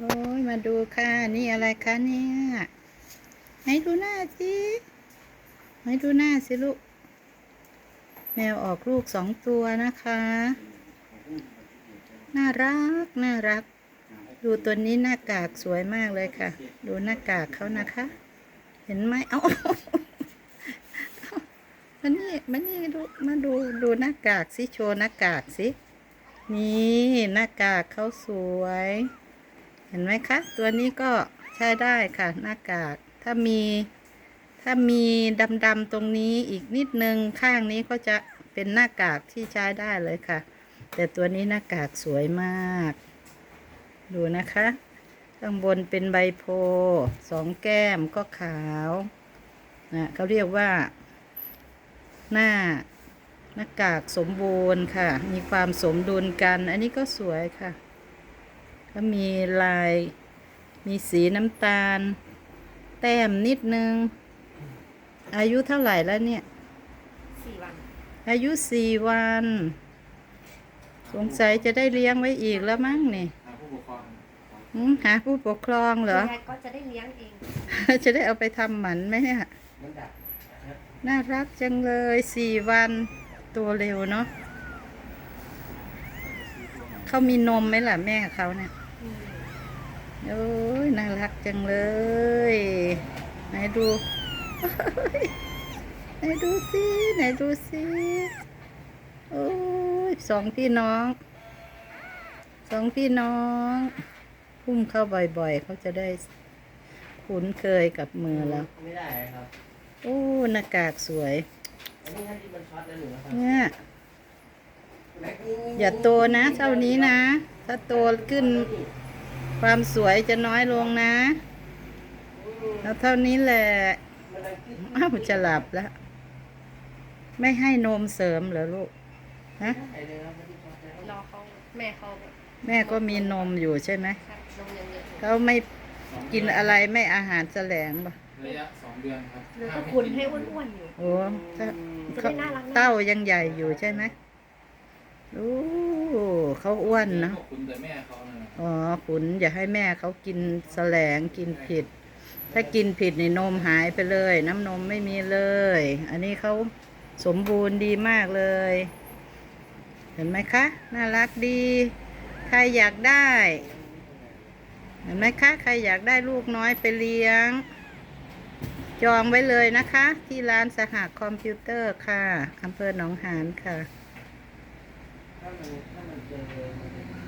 โอ้ยมาดูค่ะ นี่อะไรคะเนี่ยให้ดูหน้าสิให้ดูหน้าสิลูก แมวออกลูกสองตัวนะคะ น่ารัก น่ารัก ดูตัวนี้หน้ากากสวยมากเลยค่ะ ดูหน้ากากเขานะคะ เห็นไหมเอามานี่มานี่ดูมาดูดูหน้ากากสิโชว์หน้ากากสินี่หน้ากากเขาสวย ห็นไหมคะ ตัวนี้ก็ใช้ได้ค่ะหน้ากาก ถ้ามีถ้ามีดำๆตรงนี้อีกนิดนึงข้างนี้ก็จะเป็นหน้ากากที่ใช้ได้เลยค่ะ แต่ตัวนี้หน้ากากสวยมาก ดูนะคะ ข้างบนเป็นใบโพสองแก้มก็ขาวนะเขาเรียกว่า หน้าหน้ากากสมบูรณ์ค่ะ มีความสมดุลกัน อันนี้ก็สวยค่ะ ก็มีลาย มีสีน้ำตาล แต้มนิดนึง อายุเท่าไหร่แล้วเนี่ย สี่วัน อายุสี่วัน สงสัยจะได้เลี้ยงไว้อีกแล้วมั้งนี่หาผู้ปกครองหืมหาผู้ปกครองเหรอแม่ก็จะได้เลี้ยงเอง จะได้เอาไปทำหมันไหมเนี่ยมันดับน่ารักจังเลยสี่วันตัวเร็วเนาะเขามีนมไหมล่ะแม่เขาเนี่ยอืม โอ้ยน่ารักจังเลยไหนดูไหนดูสิไหนดูสิโอ้ยสองพี่น้องสองพี่น้องพุ่มเข้าบ่อยๆ เขาจะได้คุ้นเคยกับมือแล้วไม่ได้ครับโอ้หน้ากากสวยอันนี้ถ้าที่มันช็อตแล้วหนูนะครับเนี่ยอย่าโตนะเท่านี้นะ ถ้าโตขึ้น ความสวยจะน้อยลงนะแล้วเท่านี้แหละอ้าวจะหลับแล้ว ไม่ให้นมเสริมเหรอลูกฮะรอเขาแม่เขาแม่ก็มีนมอยู่ใช่ไหมครับนมยังเยอะอยู่เขาไม่กินอะไรไม่อาหารแสลงปะระยะสองเดือนครับแล้วก็ขุนให้อ้วนๆอยู่โอ้ถ้าจะได้น่ารักน่ารักเต้ายังใหญ่อยู่ใช่ไหม โอ้เขาอ้วนนะพวกคุณแต่แม่เขานะอ๋อขุนอย่าให้แม่เขากินแสลงกินผิด ถ้ากินผิดนี่นมหายไปเลย น้ำนมไม่มีเลย อันนี้เขาสมบูรณ์ดีมากเลย เห็นไหมคะ น่ารักดี ใครอยากได้ เห็นไหมคะ ใครอยากได้ลูกน้อยไปเลี้ยง จองไว้เลยนะคะ ที่ร้านสหคอมพิวเตอร์ค่ะอำเภอหนองหานค่ะ permanent, permanent